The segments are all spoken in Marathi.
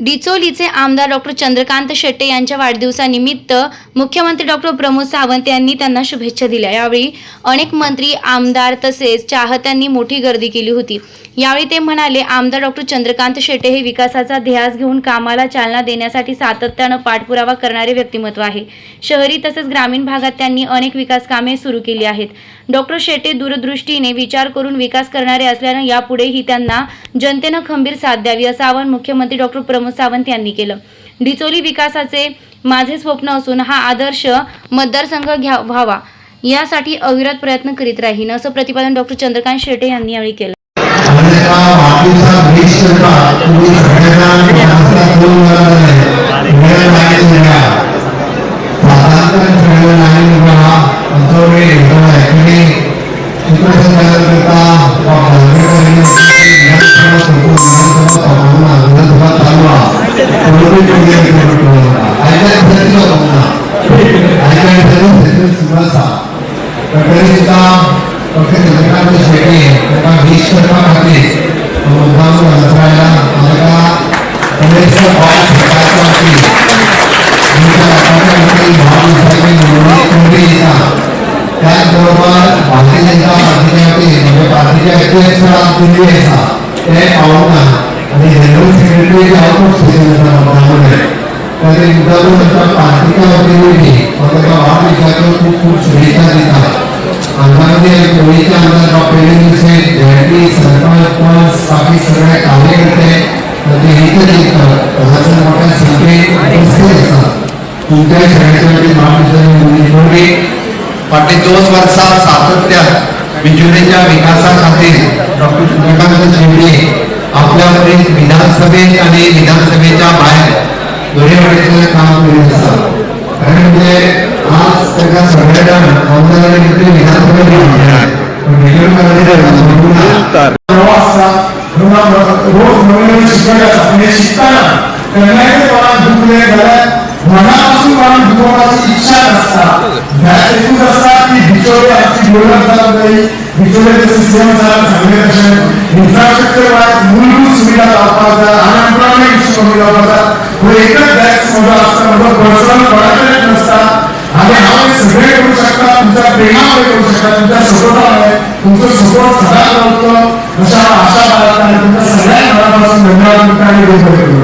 डिचोलीचे आमदार डॉक्टर चंद्रकांत शेट्टे यांच्या वाढदिवसानिमित्त मुख्यमंत्री डॉक्टर प्रमोद सावंत यांनी त्यांना शुभेच्छा दिल्या. यावेळी अनेक मंत्री आमदार तसेच चाहत्यांनी मोठी गर्दी केली होती. यावेळी ते म्हणाले आमदार डॉक्टर चंद्रकांत शेटे हे विकासाचा ध्यास घेऊन कामाला चालना देण्यासाठी सातत्यानं पाठपुरावा करणारे व्यक्तिमत्व आहे. शहरी तसेच ग्रामीण भागात त्यांनी अनेक विकास कामे सुरू केली आहेत. डॉक्टर शेटे दूरदृष्टीने विचार करून विकास करणारे असल्यानं यापुढेही त्यांना जनतेनं खंबीर साथ द्यावी असं आवाहन मुख्यमंत्री डॉक्टर प्रमोद सावंत यांनी केलं. डिचोली विकासाचे माझे स्वप्न असून हा आदर्श मतदारसंघ घ्या व्हावा. यासाठी अविरत प्रयत्न करीत राहीन असं प्रतिपादन डॉक्टर चंद्रकांत शेटे यांनी यावेळी केलं. अन्यथा वाढीचा ब्रिज करता तुम्ही सगळ्यांना महाराष्ट्रात दोन वेळा वेळ लागेल वेळा साधारण सगळं नाही बघा अंतर वेळ घेतला आहे आणि चित्रपट तयार करता त्याचबरोबर 이제 바느냐 그의 사람 분리해서 내 아우나 아니 내용 생각이 아우고 부르는 사람 나오네 그런데 인간은 어떤 바느냐 분리니 어떤 마음이 가도 꾹꾹 줄이다니다 안간에 보이지 않는 것 빼는 세 대기 सरकार काफ़ी समय कार्य करते तभी हित जीता बहुत मोटा संकेत इससे इनके शरीर में मानव फाटले दोन वर्सात सातत्या बिजुलीच्या विकासाखातीर डॉक्टर चंद्रकांत शिंदे आपल्या विधानसभेत आणि विधानसभेच्या बाहेर दोन्ही वेळेचं काम करीत असतात. कारण म्हणजे आज त्याच्या सगळ्या जण आमदारांनी तिथे विधानसभेत रोज नवीन शिकायला शिकताना करण्याचे दुखले झाल्यात मनापासून मला दुखवण्याची इच्छा नसतात ह्याच हेतूच असतात की बिचोले आमची डेव्हलप झालं नाही. बिचोलेचे सिस्टम चांगले इन्फ्रास्ट्रक्चर वाईज मूलभूत सुविधा वापरतात अनएम्प्लॉयमेंट इश्यू कमी वापरतात. एकच बॅच मोठा असतं म्हणजे पर्सनल नसतात आणि सगळे करू शकता तुमच्या प्रेमामुळे करू शकता तुमच्या सपोर्टामुळे तुमचं सपोर्ट सदा करतो अशा आशा बाळगता तुमच्या सगळ्या मनापासून धन्यवाद तुमचा आणि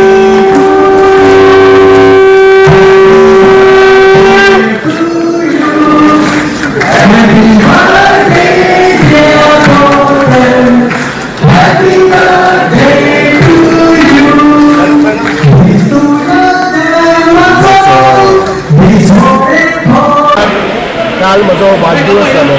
हो, वाडदिवस जालो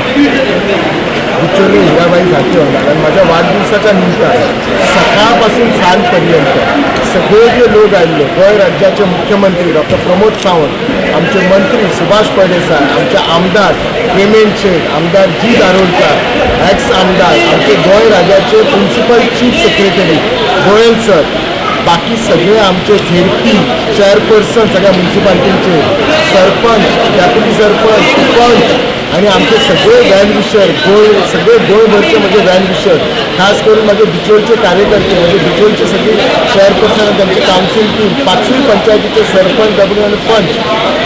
बिचोली हिराबाई साठेवाला आणि माझ्या वाढदिवसाच्या निमित्तान सकाळपासून सांज पर्यंत सगळे जे लोक आले गोंय राज्याचे मुख्यमंत्री डॉक्टर प्रमोद सावंत आमचे मंत्री सुभाष फळदेसाय आमचे आमदार हेमेंत शेख आमदार जी दारोडकर एक्स आमदार आमचे गोंय राज्याचे principal chief secretary Goyal sir बाकी सगळे आमचे झेडपी चेअरपर्सन सगळ्या म्युन्सिपाल्टीचे सरपंच डेप्युटी सरपंच पंच आणि आमचे सगळे व्हॅन विशर गोय सगळे गोळभरचे म्हणजे व्हॅन विशर. खास करून माझे बिचोलचे कार्यकर्ते म्हणजे बिचोलचे सगळे चेअरपर्सन आणि त्यांचे काउन्सिल टीम पाचवी पंचायतीचे सरपंच डब्ल्यू आणि पंच.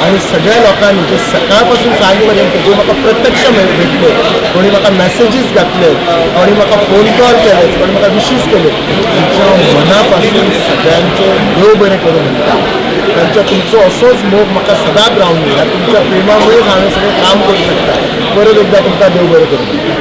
आणि सगळ्या लोकांनी जे सकाळपासून सांजेपर्यंत जे म्हाका प्रत्यक्ष भेटले कोणी म्हाका मेसेजीस घातले कोणी म्हाका फोन कॉल केले कोणी म्हाका विशीस केले तुमच्या मनापासून सगळ्यांचे देव बरें करून म्हणटा त्यांच्या तुमचो असोच मोग म्हाका सदांच रावून ह्या तुमच्या प्रेमामुळेच हांवें सगळें काम करूं शकता. परत एकदा तुमकां देव बरें करूं.